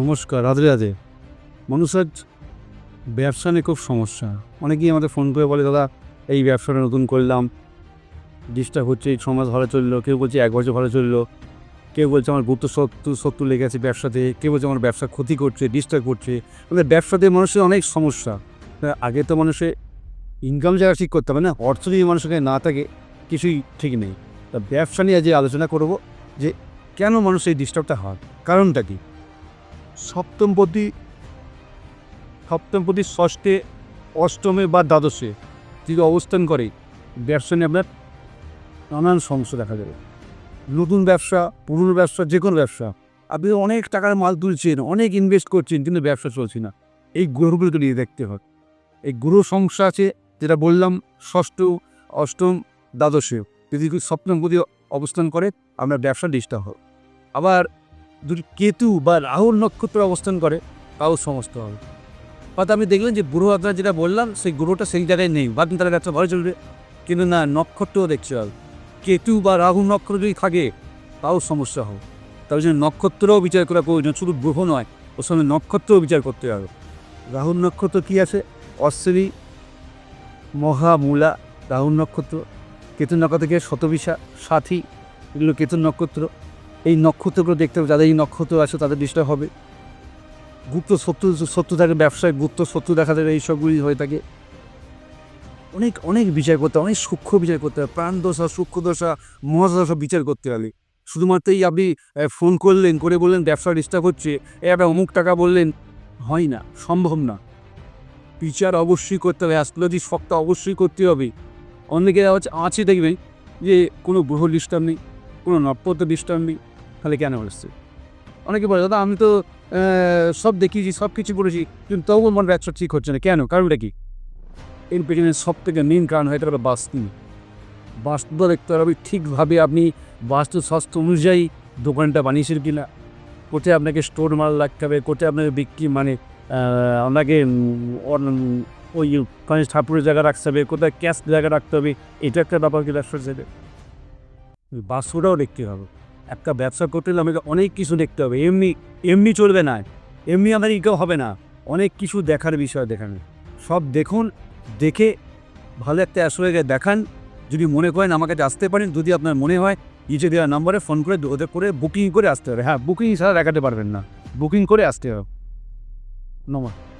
নমস্কার, রাধে রাধে। মানুষ আজ ব্যবসা নিয়ে খুব সমস্যা। অনেকেই আমাদের ফোন করে বলে, দাদা, এই ব্যবসাটা নতুন করলাম। ডিস্টার্ব হচ্ছে এই মাস ভালো চলল, কেউ বলছে এক বছর ভালো চলল, কেউ বলছে আমার গুরুত্ব শত্রু শত্রু লেগে আছে ব্যবসাতে, কেউ বলছে আমার ব্যবসা ক্ষতি করছে ডিস্টার্ব করছে। আমাদের ব্যবসাতে মানুষের অনেক সমস্যা। আগে তো মানুষের ইনকাম জায়গা ঠিক করতে হবে না, অর্থ যদি মানুষের না থাকে, কিছুই ঠিক নেই। তা ব্যবসা নিয়ে আজ আলোচনা করব যে, কেন মানুষ এই ডিস্টার্বটা হয়? কারণটা কি? সপ্তমপতি সপ্তমপতি ষষ্ঠে, অষ্টমে বা দ্বাদশে যদি অবস্থান করে। ব্যবসা নিয়ে আপনার নানান সমস্যা দেখা যাবে নতুন ব্যবসা, পুরনো ব্যবসা, যে কোনো ব্যবসা। আপনি অনেক টাকার মাল তুলছেন, অনেক ইনভেস্ট করছেন, কিন্তু ব্যবসা চলছে না। এই গ্রহগুলোকে নিয়ে দেখতে হয়। এই গ্রহ সমস্যা আছে, যেটা বললাম, ষষ্ঠ, অষ্টম, দ্বাদশে। যদি সপ্তমপতি অবস্থান করে আপনার ব্যবসা ডিস্টার্ব হবে। আবার যদি কেতু বা রাহুর নক্ষত্র অবস্থান করে, তাও সমস্ত হবে। হয়তো আপনি দেখলেন যে গ্রহ আপনার যেটা বললাম, সেই গ্রহটা সেই জায়গায় নেই। ভাবছেন তারা ব্যবসা ভালো চলবে। কিন্তু না, নক্ষত্রও দেখতে হবে। কেতু বা রাহু নক্ষত্র যদি থাকে, তাও সমস্যা হবে। তার জন্য নক্ষত্রও বিচার করা প্রয়োজন, শুধু গ্রহ নয়, ওর সঙ্গে নক্ষত্রও বিচার করতে হবে। রাহুর নক্ষত্র কী আছে? অশ্বিনী, মহামূলা, রাহুল নক্ষত্র, কেতু নক্ষত্র থেকে শতবিশা, সাথী, এগুলো কেতু নক্ষত্র। এই নক্ষত্রগুলো দেখতে হবে, যাদের এই নক্ষত্র আছে তাদের ডিস্টার্ব হবে। গুপ্ত শত্রু শত্রু থাকে ব্যবসায়, গুপ্ত শত্রু দেখা যাবে এইসবগুলি হয়ে থাকে। অনেক অনেক বিচার করতে অনেক সূক্ষ্ম বিচার করতে হবে প্রাণ দশা সূক্ষ্ম দশা মহাদশা বিচার করতে হবে। শুধুমাত্রই আপনি ফোন করলেন, করে বললেন, ব্যবসা ডিস্টার্ব হচ্ছে, এ একটা অমুক টাকা বললেন, হয় না, সম্ভব না। বিচার অবশ্যই করতে হবে অ্যাস্ট্রোলজি শখটা অবশ্যই করতে হবে। অনেকে আছে দেখবেন যে কোনো গ্রহ ডিস্টার্ব নেই, কোনো নক্ষত্র ডিস্টার্ব নেই। তাহলে কেন হচ্ছে অনেকে বলে, দাদা, আমি তো সব দেখিয়েছি, সব কিছু করেছি, কিন্তু তবু মন ব্যবসা ঠিক হচ্ছে না। কেন? কারণটা কি? এর পেছনে সব থেকে মেন কারণ হয় হলো বাস্তু। বাস্তুটা দেখতে হবে ঠিকভাবে আপনি বাস্তু স্বাস্থ্য অনুযায়ী দোকানটা বানিয়েছেন কিনা? কোথায় আপনাকে স্টোর মাল রাখতে হবে? কোথায় আপনাকে বিক্রি মানে আপনাকে ওই গণেশ ঠাকুরের জায়গা রাখতে হবে? কোথায় ক্যাশ জায়গা রাখতে হবে? এটা একটা ব্যাপার কি ব্যবসার সাথে বাস্তুটাও দেখতে হবে। একটা ব্যবসা করতে হলে আমাকে অনেক কিছু দেখতে হবে। এমনি এমনি চলবে না। এমনি আমার ইনকাম হবে না। অনেক কিছু দেখার বিষয় দেখানো। সব দেখুন, দেখে ভালো একটা অ্যাস্ট্রোলজার দেখান। যদি মনে করেন আমার কাছে আসতে পারেন, যদি আপনার মনে হয় নিচে দেওয়া নাম্বারে ফোন করে ওদের করে বুকিং করে আসতে হবে। হ্যাঁ বুকিং ছাড়া দেখাতে পারবেন না। বুকিং করে আসতে হবে। নমস্কার।